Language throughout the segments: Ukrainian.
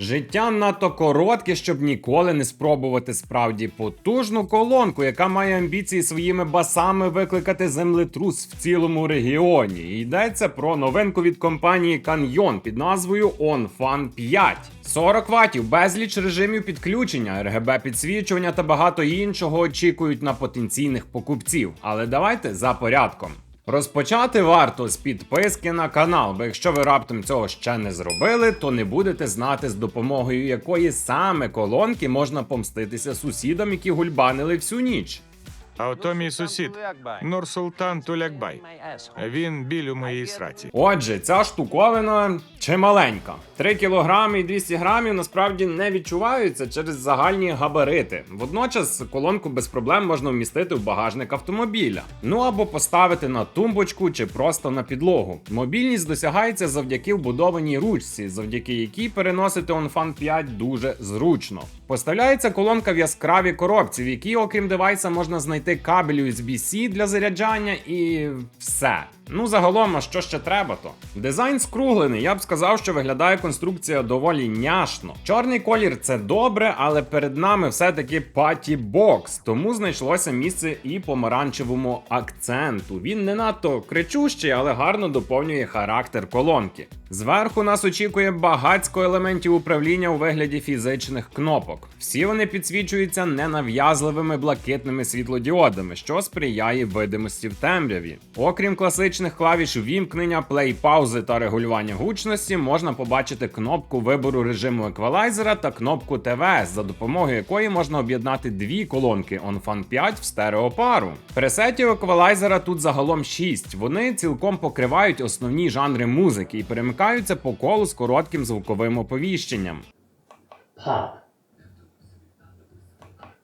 Життя надто коротке, щоб ніколи не спробувати справді потужну колонку, яка має амбіції своїми басами викликати землетрус в цілому регіоні. Йдеться про новинку від компанії Canyon під назвою OnFun 5. 40 ватів, безліч режимів підключення, RGB підсвічування та багато іншого очікують на потенційних покупців. Але давайте за порядком. Розпочати варто з підписки на канал, бо якщо ви раптом цього ще не зробили, то не будете знати з допомогою якої саме колонки можна помститися сусідам, які гульбанили всю ніч. А ото мій сусід Нурсултан Тулякбай. Він біль у моїй сраці. Отже, ця штуковина чималенька. 3 кг і 200 грамів насправді не відчуваються через загальні габарити. Водночас колонку без проблем можна вмістити в багажник автомобіля. Ну або поставити на тумбочку чи просто на підлогу. Мобільність досягається завдяки вбудованій ручці, завдяки якій переносити OnFun 5 дуже зручно. Поставляється колонка в яскравій коробці, в якій, окрім девайса, можна знайти кабель USB-C для заряджання і все. Ну, загалом, а що ще треба то? Дизайн скруглений, я б сказав, що виглядає конструкція доволі няшно. Чорний колір це добре, але перед нами все-таки паті бокс, тому знайшлося місце і помаранчевому акценту. Він не надто кричущий, але гарно доповнює характер колонки. Зверху нас очікує багацько елементів управління у вигляді фізичних кнопок. Всі вони підсвічуються ненав'язливими блакитними світлодіодами, що сприяє видимості в темряві. Окрім класичних клавіш вімкнення, плей паузи та регулювання гучності, можна побачити кнопку вибору режиму еквалайзера та кнопку ТВС, за допомогою якої можна об'єднати дві колонки OnFun 5 в стереопару. Пресетів еквалайзера тут загалом 6. Вони цілком покривають основні жанри музики і перемикаються по колу з коротким звуковим оповіщенням. pop,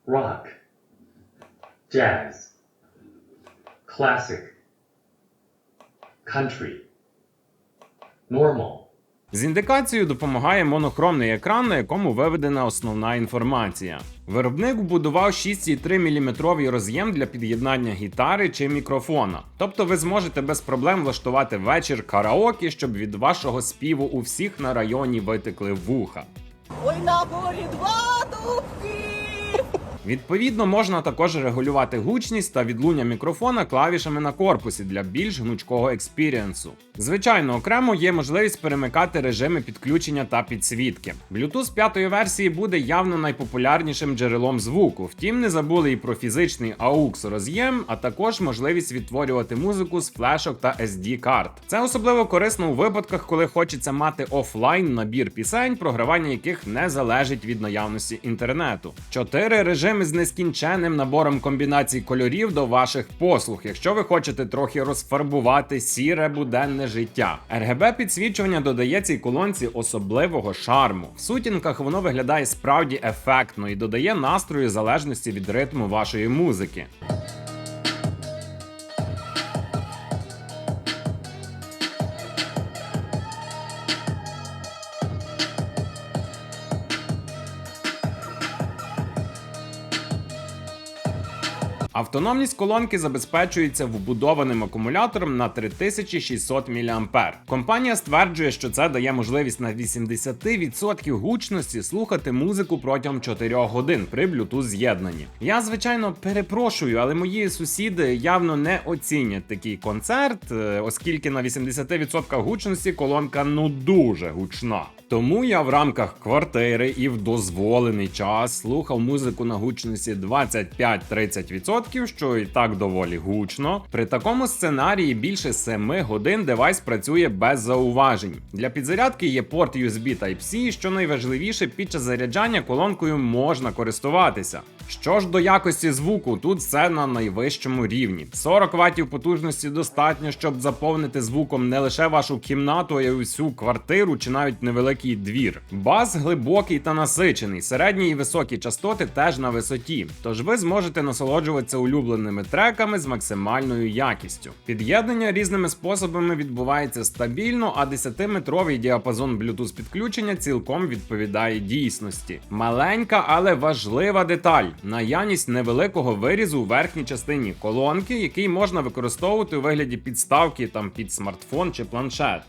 rock, jazz, classic, country, normal. З індикацією допомагає монохромний екран, на якому виведена основна інформація. Виробник вбудував 6,3 мм роз'єм для під'єднання гітари чи мікрофона. Тобто ви зможете без проблем влаштувати вечір караоке, щоб від вашого співу у всіх на районі витекли вуха. Ой, на полі два дубки. Відповідно, можна також регулювати гучність та відлуння мікрофона клавішами на корпусі для більш гнучкого експірієнсу. Звичайно, окремо є можливість перемикати режими підключення та підсвітки. Bluetooth п'ятої версії буде явно найпопулярнішим джерелом звуку. Втім, не забули і про фізичний AUX роз'єм, а також можливість відтворювати музику з флешок та SD карт. Це особливо корисно у випадках, коли хочеться мати офлайн набір пісень, програвання яких не залежить від наявності інтернету. Чотири режими з нескінченним набором комбінацій кольорів до ваших послуг, якщо ви хочете трохи розфарбувати сіре буденне життя. RGB підсвічування додає цій колонці особливого шарму. В сутінках воно виглядає справді ефектно і додає настрою залежності від ритму вашої музики. Автономність колонки забезпечується вбудованим акумулятором на 3600 мА. Компанія стверджує, що це дає можливість на 80% гучності слухати музику протягом 4 годин при Bluetooth з'єднанні. Я звичайно перепрошую, але мої сусіди явно не оцінять такий концерт, е, оскільки на 80% гучності колонка ну дуже гучна. Тому я в рамках квартири і в дозволений час слухав музику на гучності 25-30%, що і так доволі гучно. При такому сценарії більше 7 годин девайс працює без зауважень. Для підзарядки є порт USB Type-C, що найважливіше під час заряджання колонкою можна користуватися. Що ж до якості звуку, тут все на найвищому рівні. 40 ватів потужності достатньо, щоб заповнити звуком не лише вашу кімнату, а й усю квартиру чи навіть невеликий двір. Бас глибокий та насичений, середні і високі частоти теж на висоті. Тож ви зможете насолоджуватися улюбленими треками з максимальною якістю. Під'єднання різними способами відбувається стабільно, а 10-метровий діапазон Bluetooth підключення цілком відповідає дійсності. Маленька, але важлива деталь. Наявність невеликого вирізу у верхній частині колонки, який можна використовувати у вигляді підставки там під смартфон чи планшет.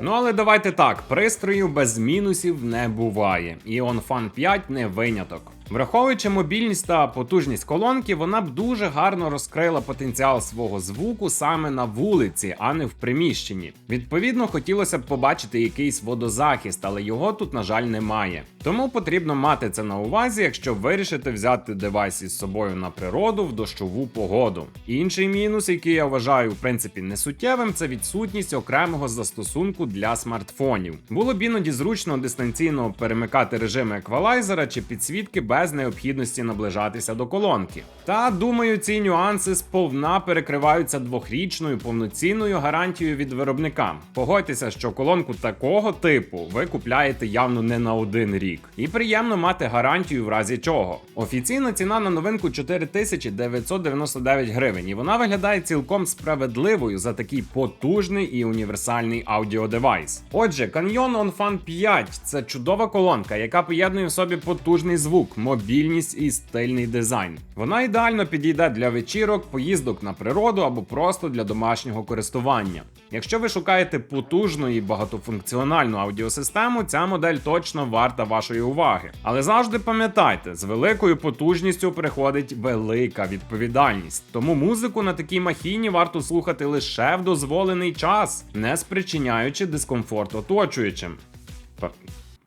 Ну але давайте так, пристрою без мінусів не буває. І OnFan 5 не виняток. Враховуючи мобільність та потужність колонки, вона б дуже гарно розкрила потенціал свого звуку саме на вулиці, а не в приміщенні. Відповідно, хотілося б побачити якийсь водозахист, але його тут, на жаль, немає. Тому потрібно мати це на увазі, якщо вирішите взяти девайс із собою на природу в дощову погоду. Інший мінус, який я вважаю в принципі несуттєвим, це відсутність окремого застосунку для смартфонів. Було б іноді зручно дистанційно перемикати режими еквалайзера чи підсвітки без необхідності наближатися до колонки. Та думаю, ці нюанси сповна перекриваються двохрічною повноцінною гарантією від виробника. Погодьтеся, що колонку такого типу ви купляєте явно не на один рік. І приємно мати гарантію в разі чого. Офіційна ціна на новинку 4999 гривень, і вона виглядає цілком справедливою за такий потужний і універсальний аудіодевайс. Отже, Canyon OnFun 5 це чудова колонка, яка поєднує в собі потужний звук, мобільність і стильний дизайн. Вона ідеально підійде для вечірок, поїздок на природу або просто для домашнього користування. Якщо ви шукаєте потужну і багатофункціональну аудіосистему, ця модель точно варта вашої уваги. Але завжди пам'ятайте, з великою потужністю приходить велика відповідальність. Тому музику на такій махіні варто слухати лише в дозволений час, не спричиняючи дискомфорт оточуючим.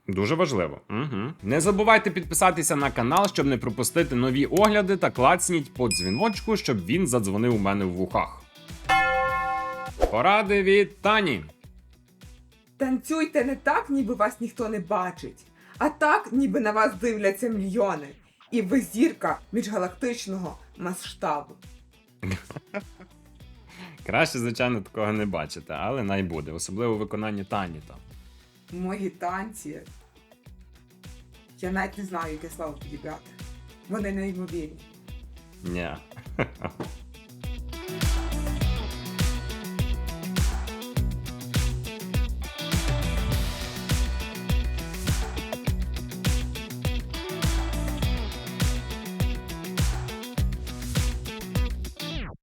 Дуже важливо. Угу. Не забувайте підписатися на канал, щоб не пропустити нові огляди та клацніть по дзвіночку, щоб він задзвонив у мене в вухах. Поради від Тані. Танцюйте не так, ніби вас ніхто не бачить, а так, ніби на вас дивляться мільйони. І ви зірка міжгалактичного масштабу. Краще, звичайно, такого не бачити, але най буде, особливо в виконанні Тані там. Мої танці. Я навіть не знаю, яке слово підібрати. Вони неймовірні. Ні.